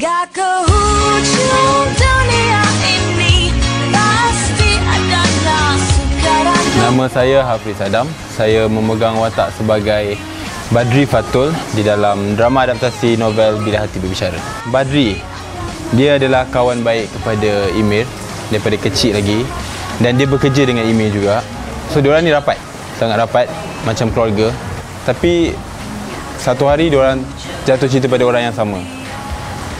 Hingga ke hujung dunia ini Pasti Nama saya Hafiz Adam. Saya memegang watak sebagai Badri Fatul di dalam drama adaptasi novel Bila Hati Berbicara. Badri, dia adalah kawan baik kepada Emir daripada kecil lagi dan dia bekerja dengan Emir juga. So, diorang ni rapat. Sangat rapat macam keluarga. Tapi satu hari diorang jatuh cinta pada orang yang sama.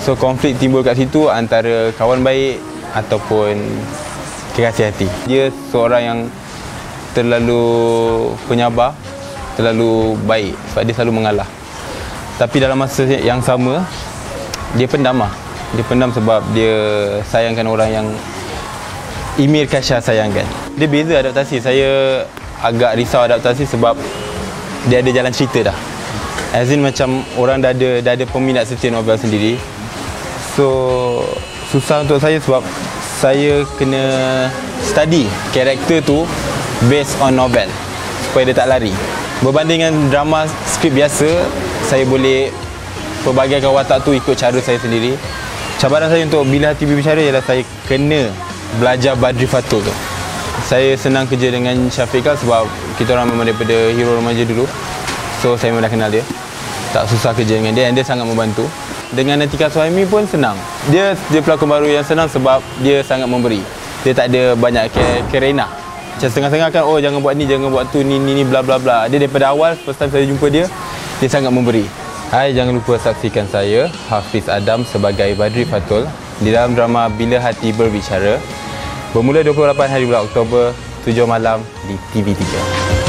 So, konflik timbul kat situ antara kawan baik ataupun kekasih hati. Dia seorang yang terlalu penyabar, terlalu baik sebab dia selalu mengalah. Tapi dalam masa yang sama, dia pendam lah. Dia pendam sebab dia sayangkan orang yang Emir Kasha sayangkan. Dia beza adaptasi. Saya agak risau adaptasi sebab dia ada jalan cerita dah. As in macam orang dah ada, dah ada peminat setia novel sendiri. So, susah untuk saya sebab saya kena study karakter tu based on novel supaya dia tak lari. Berbanding dengan drama skrip biasa, saya boleh perbagaikan watak tu ikut cara saya sendiri. Cabaran saya untuk Bila Hati Berbicara ialah saya kena belajar Badri Fatul tu. Saya senang kerja dengan Syafiqah sebab kita orang memang daripada hero remaja dulu. So saya memang dah kenal dia. Tak susah kerja dengan dia dan dia sangat membantu. Dengan Natika Suhaimi pun senang. Dia dia pelakon baru yang senang sebab dia sangat memberi. Dia tak ada banyak ke- kerena. Macam setengah-setengah kan, oh jangan buat ni, jangan buat tu, ni, ni, ni, bla bla bla. Dia daripada awal, first time saya jumpa dia, dia sangat memberi. Hai, jangan lupa saksikan saya, Hafiz Adam sebagai Badri Fatul di dalam drama Bila Hati Berbicara bermula 28 hari bulan Oktober 7 malam di TV3.